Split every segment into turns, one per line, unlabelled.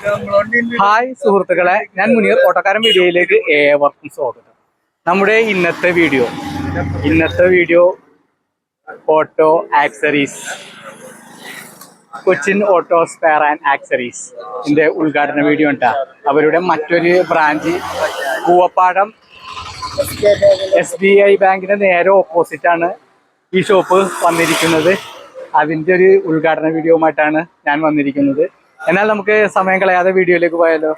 Hi സുഹൃത്തുക്കളെ ഞാൻ മുനീർ ഓട്ടക്കാരൻ വീഡിയോയിലേക്ക് ഏവർക്കും സ്വാഗതം. നമ്മുടെ ഇന്നത്തെ വീഡിയോ ഇന്നത്തെ video auto accessories Cochin auto spare and accessories ഇതിന്റെ ഉദ്ഘാടന വീഡിയോ ഉണ്ടാ അവരുടെ മറ്റൊരു branch Koovappadam S B I ബാങ്കിന്റെ നേരെ ഓപ്പോസിറ്റ് ആണ് ഈ ഷോപ്പ് വന്നിരിക്കുന്നത്. അതിന്റെ ഒരു ഉദ്ഘാടന വീഡിയോയുമായിട്ടാണ് ഞാൻ വന്നിരിക്കുന്നത്. എന്നാൽ നമുക്ക് സമയം കളയാതെ വീഡിയോയിലേക്ക് പോയാലോ?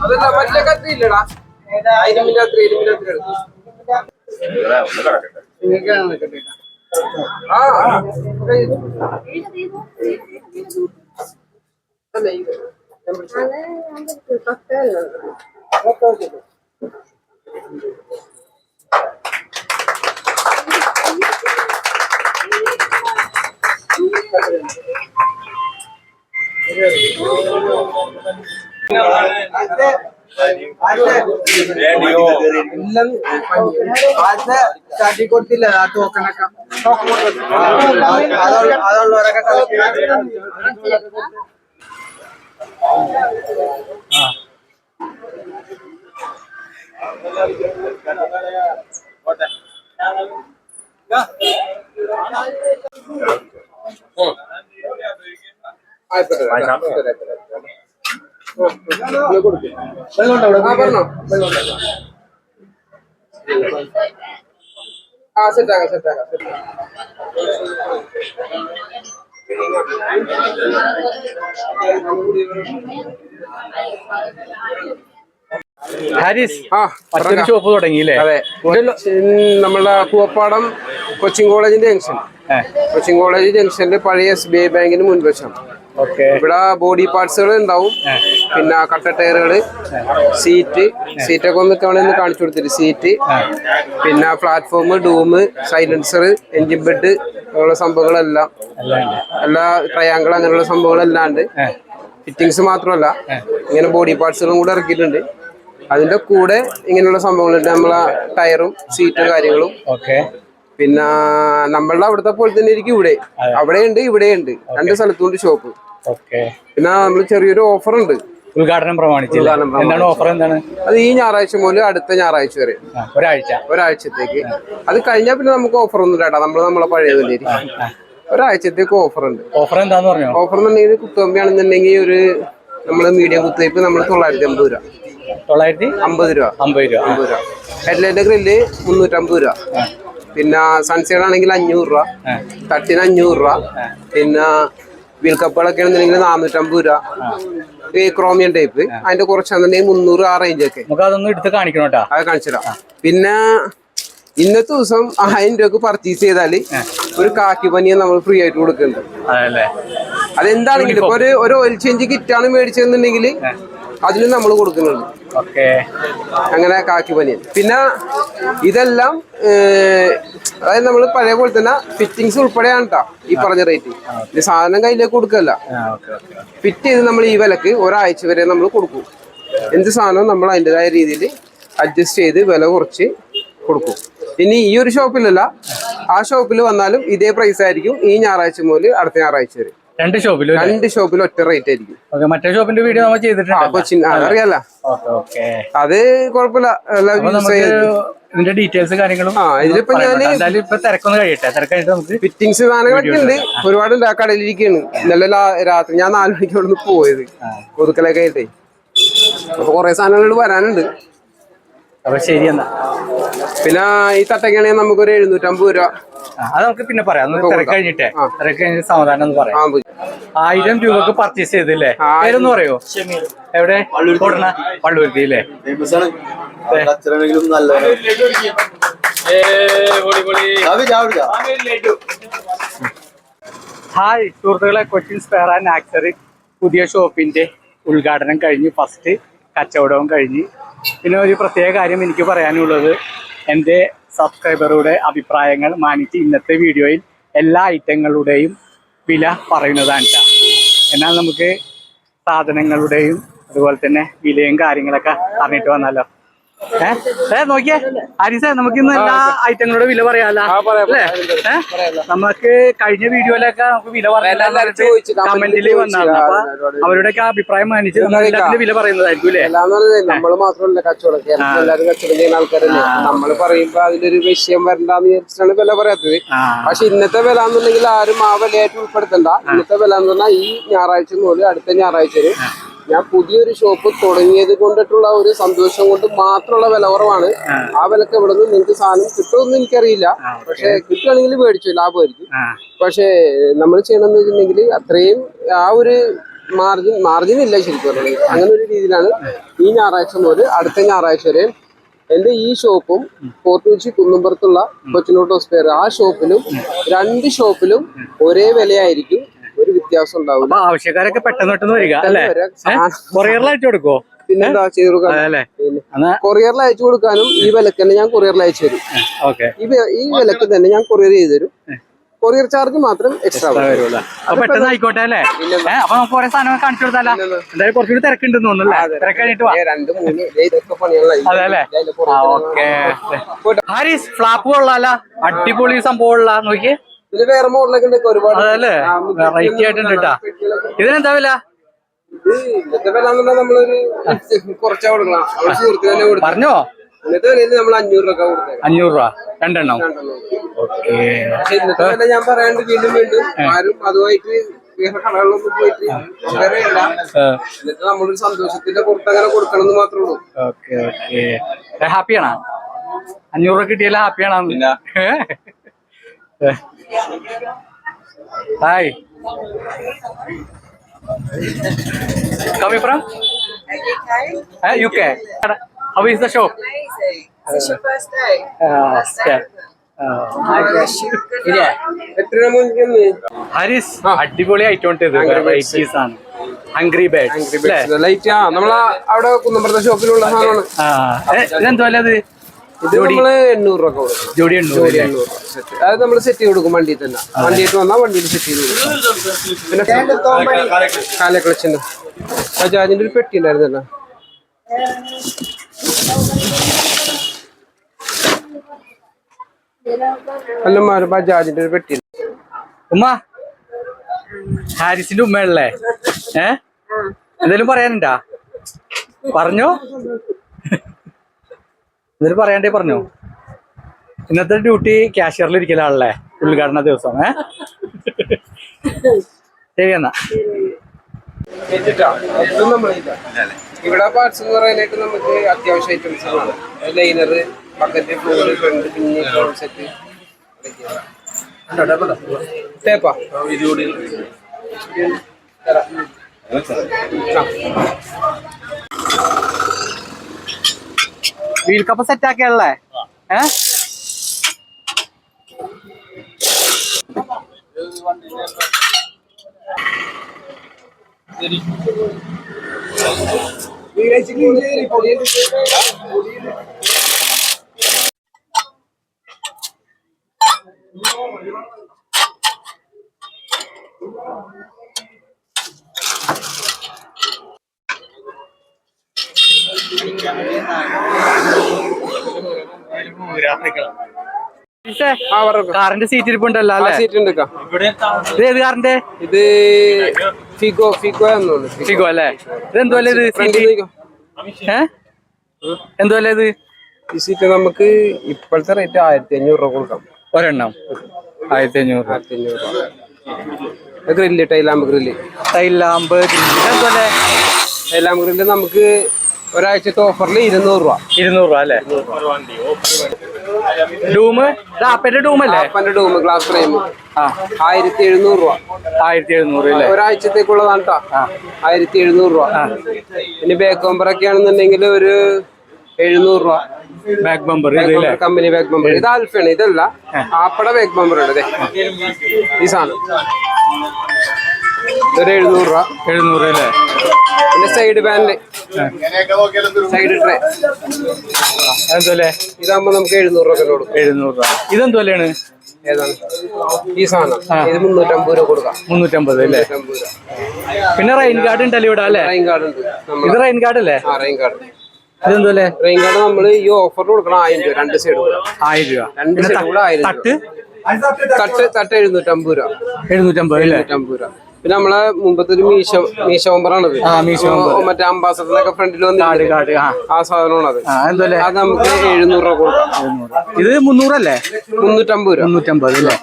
അതല്ല മറ്റേ കത്തി ഇല്ലടാ ഇരുമില്ല അത്ര ഇരുമില്ല അത്ര എടുത്തു ആ. അല്ല ഇത് എല്ലാം ആദ്യത്തെ സ്റ്റാർട്ടി കൊടുത്തില്ല ആ ടോക്കണൊക്കെ അതുള്ളവരൊക്കെ ആ പറഞ്ഞോ ആ സെറ്റാക്കാം സെറ്റാക്കാം സെറ്റാക്കാം
ഹാരിസ്
തുടങ്ങാം.
ഷോപ്പ് തുടങ്ങിയില്ലേ?
അതെ. നമ്മളെ കൂവപ്പാടം കൊച്ചിൻ കോളേജിന്റെ ജംഗ്ഷൻ. കൊച്ചിൻ കോളേജ് ജംഗ്ഷനിൽ പഴയ എസ് ബി ഐ ബാങ്കിന് മുൻവശം. ഇവിടെ ബോഡി പാർട്സുകൾ ഉണ്ടാവും. പിന്നെ കട്ട ടയറുകൾ സീറ്റ് സീറ്റൊക്കെ ഒന്ന് ഒന്ന് കാണിച്ചു കൊടുത്തിട്ട് സീറ്റ് പിന്നെ platform dome silencer engine bed അങ്ങനെയുള്ള സംഭവങ്ങളെല്ലാം. എല്ലാ ട്രയാങ്കിൾ അങ്ങനെയുള്ള സംഭവങ്ങളെല്ലാം ഉണ്ട് ഫിറ്റിങ്സ് മാത്രമല്ല ഇങ്ങനെ ബോഡി പാർട്സുകളും കൂടെ ഇറക്കിയിട്ടുണ്ട്. അതിന്റെ കൂടെ ഇങ്ങനെയുള്ള സംഭവങ്ങളുണ്ട്. നമ്മളെ ടയറും സീറ്റും കാര്യങ്ങളും.
ഓക്കെ.
പിന്നെ നമ്മളുടെ അവിടുത്തെ പോലെ തന്നെ ഇരിക്കും ഇവിടെ. അവിടെയുണ്ട് ഇവിടെയുണ്ട്. ഇവിടെ ഉണ്ട് രണ്ട് സ്ഥലത്തുണ്ട് ഷോപ്പ് പിന്നെ നമ്മൾ ചെറിയൊരു ഓഫർ ഉണ്ട്
ഉദ്ഘാടനം
പ്രമാണിച്ച്.
എന്താണ് ഓഫർ എന്താണ്?
അത് ഈ ഞായറാഴ്ച മുതൽ അടുത്ത ഞായറാഴ്ച വരെ.
ഒരാഴ്ച.
ഒരാഴ്ചത്തേക്ക്. അത് കഴിഞ്ഞാൽ പിന്നെ നമുക്ക് ഓഫർ ഒന്നും ഇല്ലാട്ടാ നമ്മൾ നമ്മളെ പഴയ വിലയിൽ ഒരാഴ്ചത്തേക്ക് ഓഫർ ഉണ്ട്
ഓഫർ എന്താന്ന് പറഞ്ഞു?
ഓഫർ എന്നുണ്ടെങ്കിൽ കുത്തുകമ്പിയാണെന്നുണ്ടെങ്കിൽ ഒരു നമ്മൾ മീഡിയം കുത്തുവയ്പ് നമ്മൾ തൊള്ളായിരത്തി അമ്പത് രൂപ.
തൊള്ളായിരത്തി
അമ്പത് രൂപ.
അമ്പത് രൂപ.
അമ്പത് രൂപ. ഹെഡ്ലൈറ്റ് ഗ്രില്ല് മുന്നൂറ്റമ്പത് രൂപ. പിന്നെ സൺസൈഡ് ആണെങ്കിൽ അഞ്ഞൂറ് രൂപ. തട്ടിന് അഞ്ഞൂറ് രൂപ. പിന്നെ വീൽ കപ്പുകളൊക്കെ ആണെന്നുണ്ടെങ്കിൽ നാനൂറ്റമ്പത് രൂപ. ഈ ക്രോമിയൻ ടൈപ്പ് അതിന്റെ കുറച്ചാണെന്നുണ്ടെങ്കിൽ മുന്നൂറ് ആ റേഞ്ച് ഒക്കെ.
നമുക്ക് അതൊന്ന് എടുത്ത് കാണിക്കണം കേട്ടാ.
അത് കാണിച്ചുതരാം പിന്നെ ഇന്നത്തെ ദിവസം ആയിരം രൂപക്ക് പർച്ചേസ് ചെയ്താൽ ഒരു കാക്കി പനിയെ നമ്മൾ ഫ്രീ ആയിട്ട് കൊടുക്കുന്നുണ്ട്. അതെന്താണെങ്കിലും ഇപ്പൊ ഒരു ഒരു ഓയിൽ ചേഞ്ച് കിറ്റാണ് മേടിച്ചതെന്നുണ്ടെങ്കിൽ അതിന് നമ്മൾ കൊടുക്കുന്നുണ്ട്.
ഓക്കെ.
അങ്ങനെ കാക്കി പനിയൻ പിന്നെ ഇതെല്ലാം അതായത് നമ്മൾ പഴയ പോലെ തന്നെ ഫിറ്റിങ്സ് ഉൾപ്പെടെയാണ് കേട്ടോ ഈ പറഞ്ഞ റേറ്റ് ഇത് സാധനം കയ്യിലേക്ക് കൊടുക്കല്ല. ഫിറ്റ് ചെയ്ത് നമ്മൾ ഈ വിലക്ക് ഒരാഴ്ച വരെ നമ്മൾ കൊടുക്കും. എന്ത് സാധനവും നമ്മൾ അതിന്റെതായ രീതിയിൽ അഡ്ജസ്റ്റ് ചെയ്ത് വില കുറച്ച് കൊടുക്കും. ഇനി ഈ ഒരു ഷോപ്പിലല്ല ആ ഷോപ്പിൽ വന്നാലും ഇതേ പ്രൈസ് ആയിരിക്കും ഈ ഞായറാഴ്ച മുതൽ അടുത്ത ഞായറാഴ്ച വരെ.
രണ്ട് ഷോപ്പിലും
രണ്ട് ഷോപ്പിൽ ഒറ്റ റേറ്റ് ആയിരിക്കും.
മറ്റേ ഷോപ്പിന്റെ വീഡിയോ നമ്മൾ ചെയ്തിട്ടുണ്ട്
അതറിയാല അത് കുഴപ്പമില്ല.
ഇതിന്റെ ഡീറ്റെയിൽസ് കാര്യങ്ങളും
ആ ഇതിലിപ്പോ
ഞാൻ ഇപ്പൊ തിരക്കൊന്ന് കഴിയട്ടെ. തിരക്കായിട്ട് നമുക്ക്
ഫിറ്റിംഗ്സ് സാധനങ്ങളൊക്കെ ഉണ്ട്. ഒരുപാട് ആ കടയിലിരിക്കുകയാണ് ഇന്നലെ രാത്രി ഞാൻ നാല് മണിക്ക് അവിടെ നിന്ന് പോയത് ഒതുക്കലൊക്കെ ആയിട്ടേ. അപ്പൊ കുറെ സാധനങ്ങൾ വരാനുണ്ട്.
അപ്പൊ ശരി എന്നാ.
പിന്നെ ഈ നമുക്ക് നമുക്കൊരു എഴുന്നൂറ്റമ്പത് രൂപ.
അത് നമുക്ക് പിന്നെ പറയാം. തിരക്ക് കഴിഞ്ഞിട്ടേ. തിരക്ക് കഴിഞ്ഞിട്ട് സമാധാനം പറയാം. ആയിരം രൂപക്ക് പർച്ചേസ് ചെയ്തില്ലേ? ആയിരം പറയോ? എവിടെ? പള്ളുരുത്തി അല്ലേ
നല്ല
ഹായ് സുഹൃത്തുക്കളെ കൊച്ചിൻ സ്പെയർ ആൻഡ് ആക്സറി പുതിയ ഷോപ്പിന്റെ ഉദ്ഘാടനം കഴിഞ്ഞ് ഫസ്റ്റ് കച്ചവടവും കഴിഞ്ഞ് പിന്നെ ഒരു പ്രത്യേക കാര്യം എനിക്ക് പറയാനുള്ളത്. എന്റെ സബ്സ്ക്രൈബറുടെ അഭിപ്രായങ്ങൾ മാനിച്ച് ഇന്നത്തെ വീഡിയോയിൽ എല്ലാ ഐറ്റങ്ങളുടെയും വില പറയുന്നതാണ് എന്നാൽ നമുക്ക് സാധനങ്ങളുടെയും അതുപോലെ തന്നെ വിലയും കാര്യങ്ങളൊക്കെ അറിഞ്ഞിട്ട് വന്നാലോ? ഏ? നോക്കിയേ. ഹരിസേ നമുക്ക് ഇന്ന് എല്ലാ ഐറ്റങ്ങളുടെ വില പറയാലോ? അല്ലേ? നമുക്ക് കഴിഞ്ഞ വീഡിയോയിലൊക്കെ നമുക്ക് വില കമന്റിൽ വന്നാണ് അപ്പൊ അവരുടെയൊക്കെ അഭിപ്രായം മാനിച്ച് നമ്മൾ എല്ലാത്തിന്റെ വില പറയുന്നതായിരിക്കും അല്ലേ?
നമ്മൾ മാത്രമല്ല കച്ചവടം എല്ലാവരും കച്ചവടം ചെയ്യുന്ന ആൾക്കാരല്ലേ. നമ്മൾ പറയുമ്പോ അതിലൊരു വിഷയം വരണ്ടെന്ന് വിചാരിച്ചിട്ടാണ് വില പറയാത്തത്. പക്ഷെ ഇന്നത്തെ വില എന്നുണ്ടെങ്കിൽ ആരും ആ വിലയായിട്ട് ഉൾപ്പെടുത്തണ്ട. ഇന്നത്തെ വില എന്ന് പറഞ്ഞാൽ ഈ ഞായറാഴ്ച മുതൽ അടുത്ത ഞായറാഴ്ച ഞാൻ പുതിയൊരു ഷോപ്പ് തുടങ്ങിയത് കൊണ്ടിട്ടുള്ള ഒരു സന്തോഷം കൊണ്ട് മാത്രമുള്ള വില കുറവാണ്. ആ. വിലക്ക് ഇവിടെ നിന്ന് നിങ്ങൾക്ക് സാധനം കിട്ടുമെന്ന് എനിക്കറിയില്ല. പക്ഷെ കിട്ടുകയാണെങ്കിൽ മേടിച്ചു ലാഭമായിരിക്കും. പക്ഷെ നമ്മൾ ചെയ്യണമെന്ന് വെച്ചിട്ടുണ്ടെങ്കിൽ അത്രയും ആ ഒരു മാർജിൻ മാർജിൻ ഇല്ല ശരിക്കും പറഞ്ഞത് അങ്ങനെ ഒരു രീതിയിലാണ് ഈ ഞായറാഴ്ച മുതൽ അടുത്ത ഞായറാഴ്ച വരെ എന്റെ ഈ ഷോപ്പും ഫോർട്ട് കൊച്ചി കുന്നുംപുറത്തുള്ള കൊച്ചിനോട്ട് ഹോസ്പെയർ ആ ഷോപ്പിലും രണ്ട് ഷോപ്പിലും ഒരേ വിലയായിരിക്കും. വ്യത്യാസം
അപ്പൊ ആവശ്യക്കാരൊക്കെ പെട്ടെന്ന് പെട്ടെന്ന് വരിക അല്ലേ? കൊറിയറിൽ അയച്ചു കൊടുക്കോ
പിന്നെന്താ ചെയ്തു കൊടുക്കാൻ? കൊറിയറിൽ അയച്ചു കൊടുക്കാനും ഈ വിലക്ക് തന്നെ ഞാൻ കൊറിയറിൽ അയച്ചു തരും. ഈ ഈ വിലക്ക് തന്നെ ഞാൻ കൊറിയർ ചെയ്തു തരും. കൊറിയർ ചാർജ് മാത്രം എക്സ്ട്രാ
വരുമല്ലോ അപ്പൊ പെട്ടെന്ന് ആയിക്കോട്ടെ അല്ലേ? അപ്പൊ നമുക്ക് കുറെ സാധനങ്ങൾ കാണിച്ചു കൊടുത്താലോ? എന്തായാലും കുറച്ചുകൂടി തിരക്കുണ്ട് തോന്നുന്നല്ലേ തിരക്ക് കഴിഞ്ഞിട്ട് ഹാരിസ് ഫ്ലാപ്പ് കൊള്ളാല? അടിപൊളി സംഭവം ഉള്ള നോക്കിയേ.
ഇതിൽ വേറെ മോഡലൊക്കെ ഉണ്ട് ഒരുപാട്.
അതല്ലേ? വെറൈറ്റി ആയിട്ടുണ്ട് കേട്ടാ. ഇതിനെന്താ വില?
ഇത് ഇന്നത്തെ വില എന്ന് നമ്മളൊരു കുറച്ചാ കൊടുക്കണം. സുഹൃത്തിന് തന്നെ
പറഞ്ഞോ?
ഇന്നത്തെ വിലയിൽ നമ്മൾ അഞ്ഞൂറ് രൂപ
അഞ്ഞൂറ് രൂപ. രണ്ടെണ്ണം. ഓക്കെ.
പക്ഷെ ഇന്നത്തെ വില ഞാൻ പറയാണ്ട് വീണ്ടും വീണ്ടും ആരും അതുമായിട്ട് വേറെ കടകളിലൊന്നും പോയിട്ട് നമ്മളൊരു സന്തോഷത്തിന്റെ പുറത്ത് അങ്ങനെ കൊടുക്കണം എന്ന് മാത്രമേ ഉള്ളൂ.
Okay okay. ഹാപ്പിയാണോ? അഞ്ഞൂറ് രൂപ കിട്ടിയാലും ഹാപ്പിയാണോ? Hi Coming from? Uh, UK. How is the show?
Amazing. Is this your first day?
Uh,
first day.
Haris അടിപൊളി ഐറ്റം ഉണ്ട് ഇത്. ആണ്. ഹംഗ്രി ബേഡ്
ലൈറ്റ് ആ. നമ്മളെ അവിടെ കുന്നമ്പുറത്തെ ഷോപ്പിലുള്ള സാധനമാണ്.
ഇതെന്തോ അല്ല അത്?
ഇത് നമ്മൾ എണ്ണൂറ് രൂപ കൊടുക്കും.
ജോഡി
എണ്ണൂറ് രൂപ. സെറ്റ്. അത് നമ്മൾ സെറ്റ് ചെയ്ത് കൊടുക്കും വണ്ടിയിൽ തന്നെ. വണ്ടിയിട്ട് വന്നാൽ വണ്ടിയിൽ സെറ്റ് ചെയ്ത് കൊടുക്കും. പിന്നെ കാല കളച്ചിന്റെ ബജാജിന്റെ ഒരു പെട്ടി ഉണ്ടായിരുന്നല്ലോ അല്ലമാര് ബജാജിന്റെ ഒരു പെട്ടി.
ഉമ്മ ഹാരിസിന്റെ ഉമ്മയല്ലേ ഏ? എന്തെങ്കിലും പറയാനുണ്ടാ? പറഞ്ഞോ. എന്നിട്ട് പറയണ്ടേ പറഞ്ഞു? ഇന്നത്തെ ഡ്യൂട്ടി ക്യാഷ്യറിൽ ഇരിക്കലാണല്ലേ ഉദ്ഘാടന ദിവസം ഏ? ശരി എന്നാ.
ഇവിടെ പാർട്സ് എന്ന് പറയാനായിട്ട് നമുക്ക് അത്യാവശ്യ ഐറ്റംസുകളാണ് ലൈനർ ബക്കറ്റ് ഫ്ലോറ് ഫ്രണ്ട് പിന്നെ സെറ്റ് ടേപ്പാ
വീൽ കപ്പ് സെറ്റ് ആക്കിയാണല്ലേ? ഏ
ആ. പറഞ്ഞു
കാറിന്റെ സീറ്റ് ഇരിപ്പുണ്ടല്ലോ അല്ലേ?
സീറ്റ് ഉണ്ട്.
ഇത് ഏത് കാറിന്റെ?
ഇത് ഫിഗോ ഫിഗോ
ഫിഗോ. അല്ലേ? ഇത് എന്തുവല്ലേ ഇത്
ഫ്രണ്ടിൽ
സീറ്റ് ഏ? എന്തുവല്ലേ ഇത്?
ഈ സീറ്റ് നമുക്ക് ഇപ്പോഴത്തെ റേറ്റ് ആയിരത്തി അഞ്ഞൂറ് രൂപ കൊടുക്കാം.
ഒരെണ്ണം. ആയിരത്തി അഞ്ഞൂറ്
ആയിരത്തി അഞ്ഞൂറ് രൂപ grill tail lamp grill
tail lamp എന്തുവല്ലേ
tail lamp grill നമുക്ക് ഒരാഴ്ചത്തെ ഓഫറിൽ ഇരുന്നൂറ് രൂപ.
ഇരുന്നൂറ് രൂപ അല്ലേ? ഡൂമ്? അപ്പന്റെ ഡൂം അല്ലേ?
അപ്പന്റെ ഡൂം ഗ്ലാസ് ഫ്രെയിം ആയിരത്തി എഴുന്നൂറ് രൂപ.
ആയിരത്തി എഴുന്നൂറ് അല്ലേ?
ഒരാഴ്ചത്തേക്കുള്ളതാണ് കേട്ടോ ആയിരത്തി എഴുന്നൂറ് രൂപ. ഇനി ബാക്ക് ബമ്പർ ഒക്കെ ആണെന്നുണ്ടെങ്കിൽ ഒരു എഴുന്നൂറ് രൂപ.
Back bumper
company back bumper ഇത് ആൽഫയാണ് ഇതല്ല. ആപ്പട ബാക്ക് ബമ്പർ ഉണ്ട്. ഈ സാധനം. ഇതൊരു എഴുന്നൂറ് രൂപ.
എഴുന്നൂറ് അല്ലേ?
പിന്നെ സൈഡ് പാനൽ സൈഡ് ട്രേ.
എന്തല്ലേ
ഇതാകുമ്പോ നമുക്ക് എഴുന്നൂറ് രൂപ കൊടുക്കും
എഴുന്നൂറ് രൂപ. ഇതെന്തുവല്ലാണ്
ഏതാണ്? ഈ സാധനം. ഇത് മുന്നൂറ്റമ്പത് രൂപ കൊടുക്കാം.
മുന്നൂറ്റമ്പത് അല്ലേ? പിന്നെ റെയിൻ കാർഡ് ഉണ്ടല്ലോ ഇവിടെ അല്ലേ?
റെയിൻ കാർഡ് ഉണ്ട്.
ഇത് റെയിൻ കാർഡ് അല്ലേ?
ആ റെയിൻ കാർഡ്
ഇതെന്തല്ലേ
റെയിൻ കാർഡ് നമ്മൾ ഈ ഓഫറിൽ കൊടുക്കണം ആയിരം രൂപ രണ്ട് സൈഡ്
ആയിരം രൂപ.
രണ്ട് സൈഡ് കൂടെ ആയിരം
തട്ട്?
തട്ട് തട്ട് എഴുന്നൂറ്റമ്പത് രൂപ.
എഴുന്നൂറ്റമ്പത്
എഴുന്നൂറ്റമ്പത് രൂപ. പിന്നെ നമ്മളെ മുമ്പത്തെ ഒരു മീശ മീശ ഒമ്പറാണത്. മറ്റേ അംബാസഡറിനൊക്കെ ഫ്രണ്ടിൽ വന്ന്
ആ.
സാധനമാണത്. അത് നമുക്ക് എഴുന്നൂറ് രൂപ കൊടുക്കാം.
ഇത് മുന്നൂറല്ലേ?
മുന്നൂറ്റമ്പത് രൂപ.
മുന്നൂറ്റമ്പത് അല്ലേ?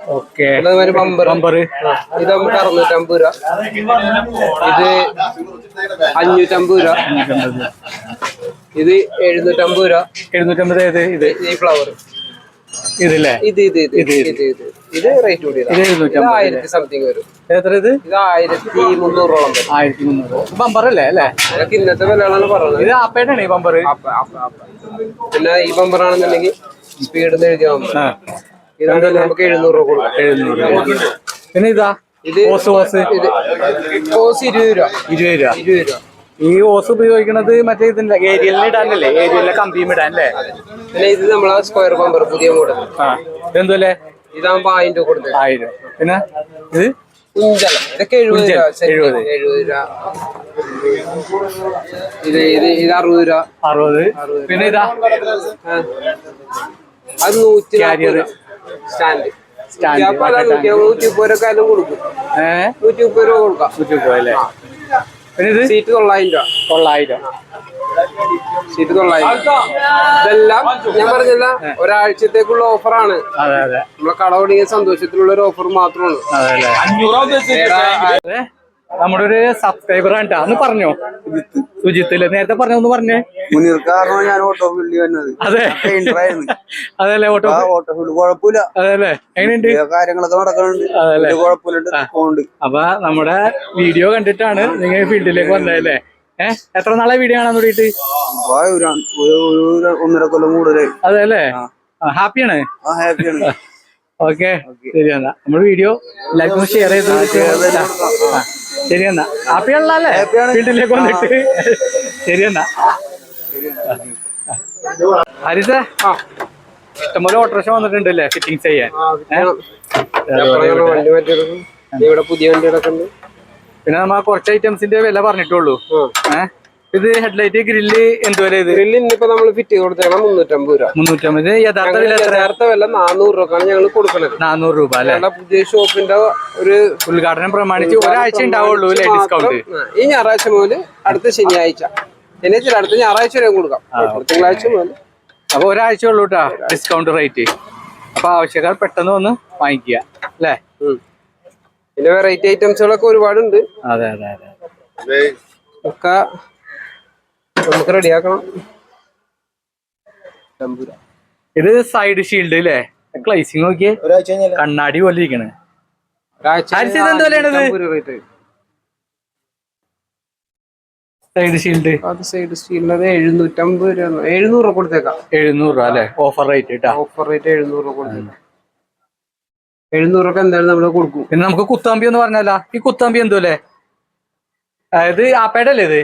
ഓക്കെ.
പിന്നെ അതുമാതിരി ബമ്പർ.
ബമ്പർ
ഇത് നമുക്ക് അറുന്നൂറ്റമ്പത് രൂപ. ഇത് അഞ്ഞൂറ്റമ്പത് രൂപ. ഇത് എഴുന്നൂറ്റമ്പത് രൂപ.
എഴുന്നൂറ്റമ്പത് ഏത്? ഇത്?
ഈ ഫ്ലവർ
ഇതില്ലേ?
ഇത് ഇത് ഇത് ഇത് ഇത്. ഇത് ഇത്. റേറ്റ് ആയിരത്തി സംതിങ് വരും.
എത്ര ഇത്
ഇത് ആയിരത്തി മുന്നൂറോളം വരും.
ആയിരത്തി മുന്നൂറ് ബമ്പർ അല്ലേ അല്ലേ?
അതൊക്കെ ഇന്നത്തെ വിലകളാണ് പറയുന്നത്
ഇത് ആപ്പേട്ടാണ് ഈ ബമ്പർ.
പിന്നെ ഈ ബമ്പർ ആണെന്നുണ്ടെങ്കിൽ സ്പീഡ് എഴുതിയ ബമ്പർ ഇതാണ് നമുക്ക് എഴുന്നൂറ് രൂപ കൊടുക്കാം.
എഴുന്നൂറ്. പിന്നെ ഇതാ?
ഇത്
കോസ് കോസ്
ഇത് ഓസ് ഇരുപത് രൂപ.
ഇരുപത് രൂപ.
ഇരുപത് രൂപ.
ഈ ഓസ് ഉപയോഗിക്കുന്നത് മറ്റേ ഇതിന്റെ ഏരിയലിന് ഇടാനല്ലേ? ഏരിയലിലെ കമ്പിയും ഇടാനല്ലേ?
പിന്നെ ഇത് നമ്മളെ സ്ക്വയർ ബമ്പർ പുതിയ മോഡൽ
ആ. ഇതെന്തല്ലേ?
ഇതാകുമ്പോ ആയിരം രൂപ കൊടുത്തത്
ആയിരം. പിന്നെ? ഇത്?
കുഞ്ചല ഇതൊക്കെ എഴുപത്
കുഞ്ചൽ,
രൂപ set.
എഴുപത്.
എഴുപത് രൂപ. ഇത് ഇത് ഇത് അറുപത് രൂപ.
അറുപത്. പിന്നെ ഇതാ?
ആ. അത് നൂറ്റി
Carrier.
സ്റ്റാൻഡ്.
Stand,
അപ്പൊ അതാ നൂറ്റി നൂറ്റി മുപ്പത് രൂപ കൊടുക്കും.
ഏഹ്
നൂറ്റി മുപ്പത് രൂപ കൊടുക്കാം.
അല്ലേ? പിന്നെ ഇത്
സീറ്റ് തൊള്ളായിരം രൂപ.
തൊള്ളായിരം.
സീറ്റ് തൊള്ളായിരം. ഇതെല്ലാം ഞാൻ പറഞ്ഞില്ല ഒരാഴ്ചത്തേക്കുള്ള ഓഫറാണ്.
അതെ അതെ.
നമ്മളെ കട തുടങ്ങിയ സന്തോഷത്തിലുള്ള ഒരു ഓഫർ മാത്രമാണ്
നമ്മുടെ ഒരു സബ്സ്ക്രൈബർ ആണ് അന്ന് പറഞ്ഞോ? സുജിത്ത്. നേരത്തെ പറഞ്ഞൊന്ന് പറഞ്ഞേ.
മുനീർ കാരണം ഞാൻ ഓട്ടോ ഫീൽഡിൽ വന്നത്.
അതെ. അതല്ലേ ഓട്ടോ
ഓട്ടോ ഫീൽഡ് കുഴപ്പമില്ല.
അതല്ലേ എങ്ങനെയുണ്ട്?
കാര്യങ്ങളൊക്കെ നടക്കുന്നുണ്ട്.
അതല്ലേ?
കുഴപ്പമില്ല പോകുന്നുണ്ട്
അപ്പൊ നമ്മുടെ വീഡിയോ കണ്ടിട്ടാണ് നിങ്ങൾ ഫീൽഡിലേക്ക് വന്നതല്ലേ? ഏഹ് എത്ര നാളെ വീഡിയോ കാണാൻ തുടങ്ങിയിട്ട്?
ഒന്നര കൊല്ലം കൂടുതലായി.
അല്ലേ ഹാപ്പിയാണ്?
ഹാപ്പിയാണ്.
ഓക്കെ ശരി എന്നാ. നമ്മുടെ വീഡിയോ എല്ലാവർക്കും ഷെയർ ചെയ്ത് ആ, ശരി എന്നാ ഹാപ്പിയാണല്ലേ ഫീൽഡിലേക്ക് വന്നിട്ട്. ശരി എന്നാ ഹരിസേ ഇഷ്ടംപോലെ ഓട്ടോറിക്ഷ വന്നിട്ടുണ്ടല്ലേ ഫിറ്റിംഗ് ചെയ്യാൻ?
ഇവിടെ പുതിയ വണ്ടി
പിന്നെ നമ്മ കുറച്ച് ഐറ്റംസിന്റെ വില പറഞ്ഞിട്ടുള്ളൂ. ഏഹ് ഇത് ഹെഡ്ലൈറ്റ് ഗ്രില്ല് എന്തുവരെ ഇത്?
ഗ്രില്ല് ഇന്നിപ്പോ നമ്മൾ ഫിറ്റ് ചെയ്ത് കൊടുത്തേക്കണം മുന്നൂറ്റമ്പത് രൂപ.
മുന്നൂറ്റമ്പത് യഥാർത്ഥ വില
യഥാർത്ഥ വില നാനൂറ് രൂപക്കാണ് ഞങ്ങൾ കൊടുക്കുന്നത്
നാനൂറ് രൂപ അല്ലെ?
പുതിയ ഷോപ്പിന്റെ ഒരു
ഉദ്ഘാടനം പ്രമാണിച്ച് ഒരാഴ്ച ഉണ്ടാവുള്ളൂ അല്ലേ ഡിസ്കൗണ്ട്
ഈ ഞായറാഴ്ച മുതൽ അടുത്ത ശനിയാഴ്ച. ശനിയാഴ്ച അടുത്ത ഞായറാഴ്ച വരെ കൊടുക്കാം. തിങ്കളാഴ്ച മുതൽ
അപ്പൊ ഒരാഴ്ച ഉള്ളൂ കേട്ടാ ഡിസ്കൗണ്ട് റേറ്റ് അപ്പൊ ആവശ്യക്കാർ പെട്ടെന്ന് വന്ന് വാങ്ങിക്കുക അല്ലേ.
പിന്നെ വെറൈറ്റി ഐറ്റംസുകളൊക്കെ ഒരുപാടുണ്ട്.
അതെ അതെ അതെ.
ഒക്കെ നമുക്ക് റെഡിയാക്കണം. തമ്പുരാ.
ഇത് സൈഡ് ഷീൽഡ് അല്ലേ ക്ലൈസിങ് നോക്കിയേ. കണ്ണാടി പോലെ ഇരിക്കണേ? സൈഡ് ഷീൽഡ്
അത് സൈഡ് ഷീൽഡ് എഴുന്നൂറ്റമ്പത് രൂപ എഴുന്നൂറ് രൂപ കൊടുത്തേക്കാം.
എഴുന്നൂറ് രൂപ അല്ലേ? ഓഫർ റേറ്റ് കേട്ടോ
ഓഫർ റേറ്റ് എഴുന്നൂറ് രൂപ കൊടുത്തേക്കാം. എഴുന്നൂറ് രൂപ എന്തായാലും നമ്മൾ കൊടുക്കും.
പിന്നെ നമുക്ക് കുത്താമ്പി എന്ന് പറഞ്ഞല്ല ഈ കുത്താമ്പി എന്തോ അല്ലേ അതായത് ആപ്പേടല്ലേ ഇത്?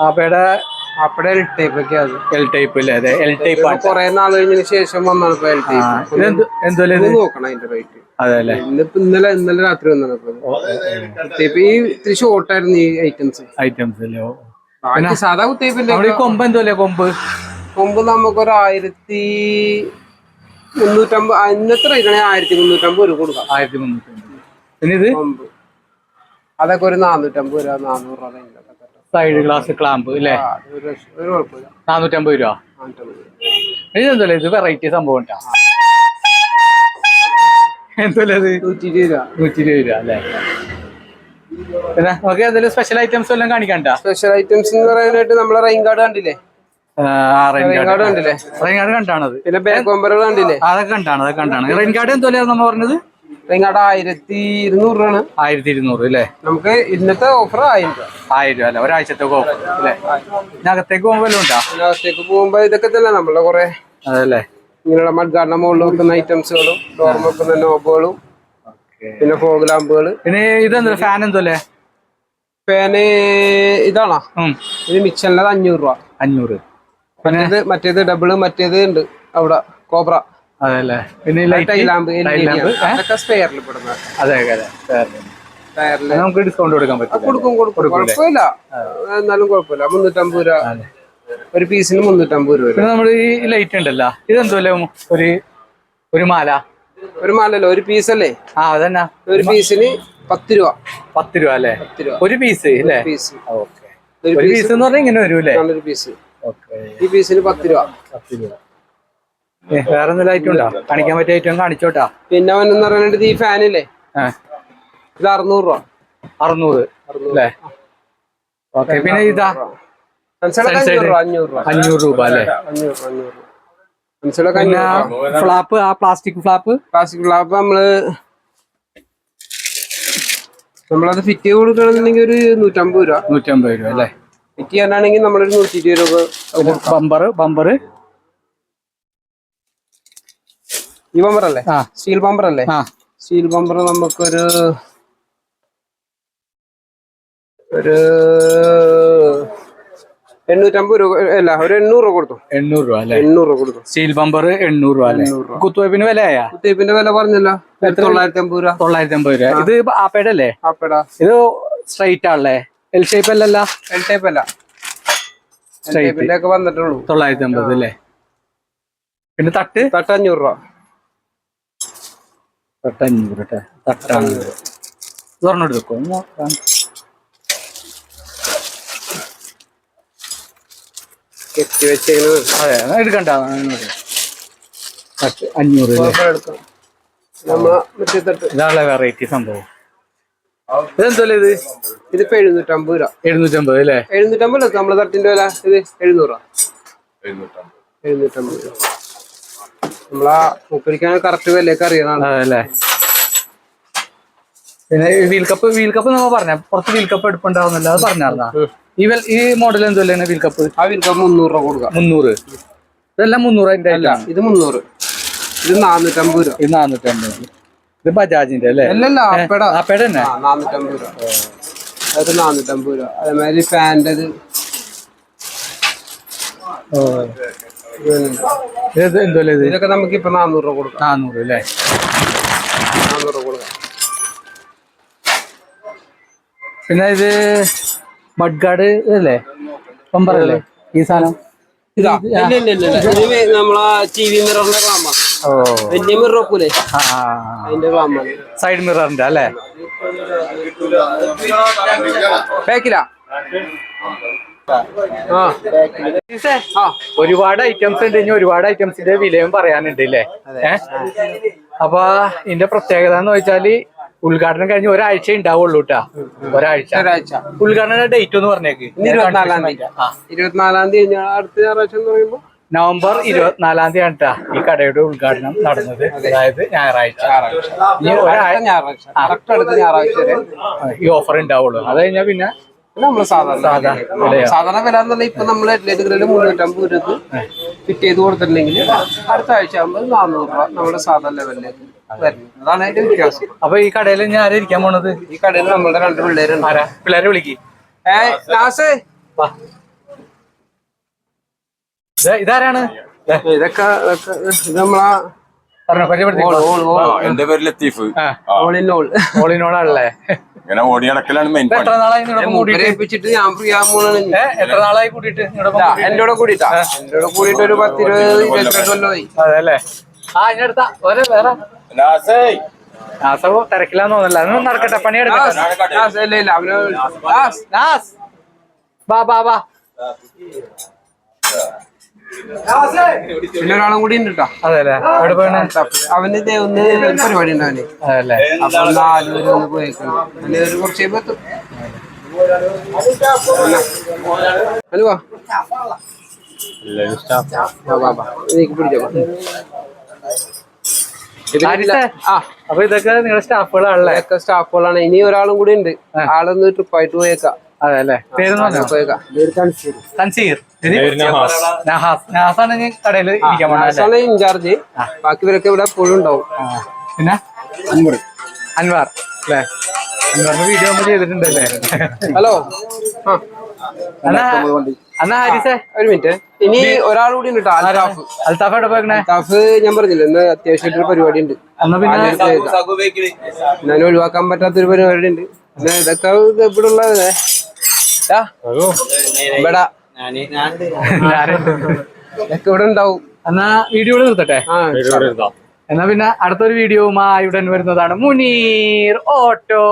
ആപ്പയുടെ
അപ്പടെ എൽ ടൈപ്പ് ഒക്കെ
എൽ ടൈപ്പ് അല്ലേ അതെ എൽ ടൈപ്പ്
കൊറേ നാൾ കഴിഞ്ഞതിന് ശേഷം വന്നാണ് ഇപ്പൊ എൽ ടൈപ്പ് നോക്കണം അതിന്റെ റേറ്റ്
അതെ അല്ലേ?
ഇന്നിപ്പോ ഇന്നലെ ഇന്നലെ രാത്രി വന്നാണ് ഇപ്പൊ ഈ ഇത്തിരി ഷോർട്ടായിരുന്നു ഈ ഐറ്റംസ്
ഐറ്റംസ് അല്ലേ ഓ.
ബാക്കി സാധാ കുത്തിയപ്പിന്റെ
കൊമ്പ് ഈ കൊമ്പ് കൊമ്പ്?
നമുക്കൊരു ആയിരത്തി മുന്നൂറ്റമ്പത് ഇന്നത്തെ റേറ്റ് ആയിരത്തി മുന്നൂറ്റമ്പത് രൂപ കൊടുക്കാം.
ആയിരത്തി മുന്നൂറ്റമ്പത്. പിന്നെ ഇത്?
കൊമ്പ്. അതൊക്കെ ഒരു നാനൂറ്റമ്പത് രൂപ നാനൂറ് രൂപ.
സൈഡ് ഗ്ലാസ് ക്ലാമ്പ് അല്ലേ നാനൂറ്റമ്പത് രൂപ.
രൂപ.
ഇത്? വെറൈറ്റി സംഭവം ഉണ്ടാ എന്തോ ഇത്?
നൂറ്റി ഇരുപത് രൂപ.
നൂറ്റി ഇരുപത് രൂപ അല്ലേ? പിന്നെ നമുക്ക് എന്തെങ്കിലും സ്പെഷ്യൽ ഐറ്റംസ് എല്ലാം കാണിക്കണ്ട
സ്പെഷ്യൽ ഐറ്റംസ് എന്ന് പറയാനായിട്ട് നമ്മളെ റെയിൻ കാർഡ് കണ്ടില്ലേ? റെയിൻ കാർഡ് കണ്ടില്ലേ?
റെയിൻ കാർഡ് കണ്ടാണത്.
പിന്നെ ബാക്ക് കോമ്പറുകൾ കണ്ടില്ലേ?
അതൊക്കെ കണ്ടാണ് അതൊക്കെ കണ്ടാണ്. റെയിൻ കാർഡ് എന്തോ നമ്മൾ പറഞ്ഞത്?
കാർഡ് ആയിരത്തി ഇരുന്നൂറ് രൂപയാണ്
ആയിരത്തി ഇരുന്നൂറ് അല്ലേ
നമുക്ക് ഇന്നത്തെ ഓഫർ ആയിരം രൂപ.
ആയിരം രൂപ അല്ലേ? ഒരാഴ്ചത്തേക്ക് ഓഫർ അല്ലേ ഇതിനകത്തേക്ക് പോകുമ്പോൾ ഉണ്ടാ?
ഇതിനകത്തേക്ക് പോകുമ്പോ ഇതൊക്കെ തന്നെ നമ്മളെ കുറെ
അതല്ലേ?
ഇങ്ങനെയുള്ള മഡ്ഗാർഡിന്റെ മുകളിൽ വെക്കുന്ന ഐറ്റംസുകളും ഡോർ വെക്കുന്ന നോബുകളും പിന്നെ ഫോഗ് ലാമ്പുകൾ
പിന്നെ ഇതെന്താ? ഫാൻ എന്തല്ലേ
ഫാന് ഇതാണോ? ഇത് മിച്ചലിനത് അഞ്ഞൂറ് രൂപ.
അഞ്ഞൂറ്.
മറ്റേത് മറ്റേത് ഡബിൾ മറ്റേത് ഉണ്ട് അവിടെ കോബ്ര
അതല്ലേ? പിന്നെ ലൈറ്റ്
ലാമ്പ് അതൊക്കെ സ്പെയറിൽ പെടുന്ന
അതെ അതെ നമുക്ക് ഡിസ്കൗണ്ട് കൊടുക്കാൻ പറ്റും
കൊടുക്കും കൊടുക്കും. കുഴപ്പമില്ല. എന്നാലും കുഴപ്പമില്ല. മുന്നൂറ്റമ്പത് രൂപ. ഒരു പീസിന് മുന്നൂറ്റമ്പത് രൂപ
പിന്നെ നമ്മൾ ഈ ലൈറ്റ് ഉണ്ടല്ലോ. ഇതെന്തോ അല്ലേ ഒരു ഒരു മാല.
ഒരു മാലല്ലോ ഒരു പീസ് അല്ലേ?
ആ അതന്നെ.
ഒരു പീസിന് പത്ത് രൂപ.
പത്ത് രൂപ അല്ലേ?
പത്ത് രൂപ.
ഒരു പീസ് അല്ലേ
പീസ്
ഓക്കെ.
ഒരു
പീസ് എന്ന് പറഞ്ഞാൽ ഇങ്ങനെ വരും അല്ലേ
നല്ലൊരു പീസ് ഈ പീസിന് പത്ത് രൂപ.
പത്ത് രൂപ. വേറെ എന്തെങ്കിലും ഐറ്റം ഉണ്ടോ? കാണിക്കാൻ പറ്റിയ ഐറ്റം കാണിച്ചോട്ടാ.
പിന്നെ അവനെന്ന് പറയുന്നത് ഈ ഫാനില്ലേ ഇത് അറുന്നൂറ് രൂപ.
അറുന്നൂറ്. അല്ലേ? ഓക്കെ പിന്നെ ഇതാ.
അഞ്ഞൂറ് രൂപ
അല്ലേ? ഫ്ലാപ്പ് ആ പ്ലാസ്റ്റിക് ഫ്ലാപ്പ്
പ്ലാസ്റ്റിക് ഫ്ലാപ്പ് നമ്മൾ നമ്മളത് ഫിറ്റ് ചെയ്ത് കൊടുക്കണമെന്നുണ്ടെങ്കിൽ ഒരു നൂറ്റമ്പത് രൂപ.
നൂറ്റമ്പത് രൂപ അല്ലേ?
ഫിറ്റ് ചെയ്യാനാണെങ്കിൽ നമ്മളൊരു നൂറ്റി ഇരുപത് രൂപ
ബമ്പർ ബമ്പർ
ഈ ബമ്പർ അല്ലേ? സ്റ്റീൽ ബമ്പർ അല്ലേ? സ്റ്റീൽ ബമ്പർ നമുക്കൊരു ഒരു എണ്ണൂറ്റമ്പത് രൂപ അല്ല ഒരു എണ്ണൂറ് രൂപ കൊടുത്തു.
എണ്ണൂറ് രൂപ അല്ലേ?
എണ്ണൂറ് രൂപ കൊടുത്തു.
സ്റ്റീൽ ബമ്പർ എണ്ണൂറ് രൂപ അല്ലേ? കുത്തുവയ്പ്പിന് വിലയാ
കുത്തുവയ്പ്പിന്റെ വില പറഞ്ഞല്ലോ. തൊള്ളായിരത്തി അമ്പത് രൂപ.
തൊള്ളായിരത്തി അമ്പത് രൂപ ഇത് ആപ്പയുടെ അല്ലേ?
ആപ്പേടാ.
ഇത് സ്ട്രൈറ്റ് ആണല്ലേ? എൽ ഷേപ്പ് അല്ലല്ല?
എൽ ടൈപ്പ് അല്ല. ഒക്കെ വന്നിട്ടുള്ളൂ.
തൊള്ളായിരത്തി അമ്പത് അല്ലേ? പിന്നെ തട്ട്?
തട്ട് അഞ്ഞൂറ് രൂപ.
തട്ട് അഞ്ഞൂറ് കേട്ടോ തട്ടാണ് തുറന്നു എടുക്കും
കെട്ടി വെച്ചേക്കുന്നത്
അതെ എടുക്കണ്ട. തട്ട് അഞ്ഞൂറ് അല്ലേ?
എടുക്കാം. നമ്മളെ മറ്റേ തട്ട്.
ഇതാണല്ലേ വെറൈറ്റി സംഭവം. ഇതെന്തല്ലേ ഇത്?
ഇതിപ്പോ എഴുന്നൂറ്റമ്പത് രൂപ.
എഴുന്നൂറ്റമ്പത് അല്ലേ?
എഴുന്നൂറ്റമ്പത് നമ്മളെ തട്ടിന്റെ വില? ഇത് എഴുന്നൂറ് രൂപ. എഴുന്നൂറ്റമ്പത് രൂപ. നമ്മളാ മുപ്പരിക്കാൻ കറക്റ്റ് വിലയൊക്കെ അറിയണതാണ്
അതല്ലേ? പിന്നെ വീൽ കപ്പ് വീൽ കപ്പ് നമ്മ പറഞ്ഞ കുറച്ച് വീൽ കപ്പ് എടുപ്പുണ്ടാവുന്നില്ല അത് പറഞ്ഞാർന്നാ ഈ ഈ മോഡൽ എന്തല്ലേ വീൽ കപ്പ്
ആ വിൽക്കാൻ മുന്നൂറ് രൂപ കൊടുക്കുക
മുന്നൂറ്. ഇതെല്ലാം മുന്നൂറ് അതിന്റെ
അല്ല ഇത് മുന്നൂറ്. ഇത് നാനൂറ്റമ്പത് രൂപ.
ഇത് നാനൂറ്റമ്പത്. ഇത് ബജാജിന്റെ അല്ലേ?
അല്ലല്ല ആപ്പേടാ.
ആപ്പയുടെ തന്നെ?
നാനൂറ്റമ്പത് രൂപ. അത് നാനൂറ്റമ്പത് രൂപ. അതേമാതിരി ഫാന്റെ ഇത്
എന്തല്ലേ ഇത്?
ഇതൊക്കെ നമുക്ക് ഇപ്പൊ നാനൂറ് രൂപ കൊടുക്കാം.
നാനൂറ് അല്ലേ?
നാനൂറ് രൂപ കൊടുക്കാം.
പിന്നെ ഇത് മഡ് ഗാർഡ് അല്ലേ ബമ്പർ അല്ലേ ഈ സാധനം?
ഇതാ. ഇല്ല ഇല്ല ഇല്ല ഇല്ല. ഇത് നമ്മളാ ടി വി മിററിന്റെ ക്ലാമാണ്
ഓ.
വലിയ മിറർ വെക്കൂലേ
ആ
അതിന്റെ ക്ലാമാണ്
സൈഡ് മിററിന്റെ അല്ലേ?
ബാക്കിലാ ആ.
ഒരുപാട് ഐറ്റംസ് ഉണ്ട്. ഇനി ഒരുപാട് ഐറ്റംസിന്റെ വിലയും പറയാനുണ്ട് ഇല്ലേ? അപ്പൊ ഇതിന്റെ പ്രത്യേകത എന്ന് വെച്ചാൽ ഉദ്ഘാടനം കഴിഞ്ഞ് ഒരാഴ്ച ഉണ്ടാവുള്ളൂ കേട്ടാ ഒരാഴ്ച.
ഒരാഴ്ച.
ഉദ്ഘാടന ഡേറ്റ് ഒന്ന് പറഞ്ഞേക്ക്.
ഇരുപത്തിനാലാം തീയതി. ഇരുപത്തിനാലാം തീയതി അടുത്ത ഞായറാഴ്ച എന്ന് പറയുമ്പോ?
നവംബർ ഇരുപത്തിനാലാം തീയതി കേട്ടാ ഈ കടയുടെ ഉദ്ഘാടനം നടന്നത്. അതായത് ഞായറാഴ്ച.
ഈ
ഒരാഴ്ച
ഞായറാഴ്ച. അടുത്ത ഞായറാഴ്ച വരെ.
ഈ ഓഫർ ഉണ്ടാവുള്ളൂ. അത് കഴിഞ്ഞാൽ പിന്നെ
നമ്മൾ സാധാരണ. സാധാരണ വില എന്നല്ല ഇപ്പൊ നമ്മൾ എട്ലേറ്റ് ഗ്രില്ല് മുന്നൂറ്റമ്പത് രൂപക്ക് ഫിറ്റ് ചെയ്ത് കൊടുത്തിട്ടുണ്ടെങ്കിൽ അടുത്ത ആഴ്ച ആകുമ്പോൾ നാനൂറ് രൂപ നമ്മുടെ സാധാരണ ലെവലിലേക്ക് വരുന്നത് അതാണ് അതിന്റെ വ്യത്യാസം.
അപ്പൊ ഈ കടയിൽ ഞാൻ ആരാ ഇരിക്കാൻ പോണത്?
ഈ കടയിൽ നമ്മളുടെ രണ്ട് പിള്ളേരുണ്ട്.
ആരാ? പിള്ളേരെ വിളിക്ക്.
ഏ നാസേ.
ഇതാരാണ്? ദേ,
ഇതൊക്കെ ഇതൊക്കെ ഇത് നമ്മളാ
എന്റെ പേര് ലത്തീഫ്.
All in all.
ഇങ്ങനെ ഓടി നടക്കലാണ് മെയിൻ
എത്ര നാളായി കൂടിയിട്ട്?
ഏൽപ്പിച്ചിട്ട് ഞാൻ ഫ്രീ ആകുമ്പോഴാണ്
ഏ എത്ര നാളായി കൂടിയിട്ട്?
എന്റെ കൂടെ കൂടിയിട്ടാ. എന്റെ കൂടെ കൂടിയിട്ട് ഒരു പത്തിരുപത് ഇരുപത്തിരണ്ട് കൊല്ലമായി.
അതെ അല്ലേ? ആ ഇനി അടുത്ത. ഒരേ വേറെ. നാസവോ തിരക്കില്ലാന്ന് തോന്നല്ല അതൊന്നും നടക്കട്ടെ പണിയെടുക്കട്ടെ
നാസ്, നാസ്, ഇല്ല ഇല്ല അവന് നാസ്,
നാസ്. ബാ ബാ ബാ.
പിന്നെ ഒരാളും കൂടി ഉണ്ട് കേട്ടോ
പോയാണ്
അവന് ഒന്ന് പരിപാടി ഉണ്ട് അവന് അപ്പൊ ഒന്ന് പോയേക്കണം. അവന് ഒരു കുറച്ച് കഴിയുമ്പോ എത്തും. ഹലോ?
അപ്പൊ ഇതൊക്കെ നിങ്ങളുടെ സ്റ്റാഫുകളാണല്ലേ?
സ്റ്റാഫുകളാണ്. ഇനി ഒരാളും കൂടി ഉണ്ട് ആളൊന്ന് ട്രിപ്പായിട്ട് പോയേക്കാം.
അതെ അല്ലേ
പേര്
തൻസീർ. നഹാസ്. നഹാസാണ് ഞാൻ കടയിൽ ഇരിക്കാൻ പോണത് അല്ലേ?
ഇൻചാർജ്. ബാക്കി ഇവരൊക്കെ ഇവിടെ എപ്പോഴും ഉണ്ടാവും.
പിന്നെ പിന്നെ? അൻവാർ. അല്ലേ? അൻവാറിന്റെ വീഡിയോ നമ്മൾ ചെയ്തിട്ടുണ്ടല്ലേ
ഹലോ. ആ.
എന്നാ ഹാരിസേ?
ഒരു മിനിറ്റ്. ഇനി ഒരാൾ കൂടി ഉണ്ട് അൽതാഫ്
അൽതാഫ് എവിടെ പോയിക്കണേ?
അൽതാഫ് ഞാൻ പറഞ്ഞില്ല ഇന്ന് അത്യാവശ്യമായിട്ടൊരു പരിപാടി ഉണ്ട് ഞാൻ ഒഴിവാക്കാൻ പറ്റാത്തൊരു പരിപാടി ഉണ്ട് ഇതൊക്കെ ഇവിടെ ഉള്ളത് ഇവിടെ ഇവിടെ ഉണ്ടാവും.
എന്നാ വീഡിയോ നിർത്തട്ടെ?
ആ
എന്നാ പിന്നെ അടുത്തൊരു വീഡിയോവുമായി ഉടൻ വരുന്നതാണ് മുനീർ ഓട്ടോക്കാരൻ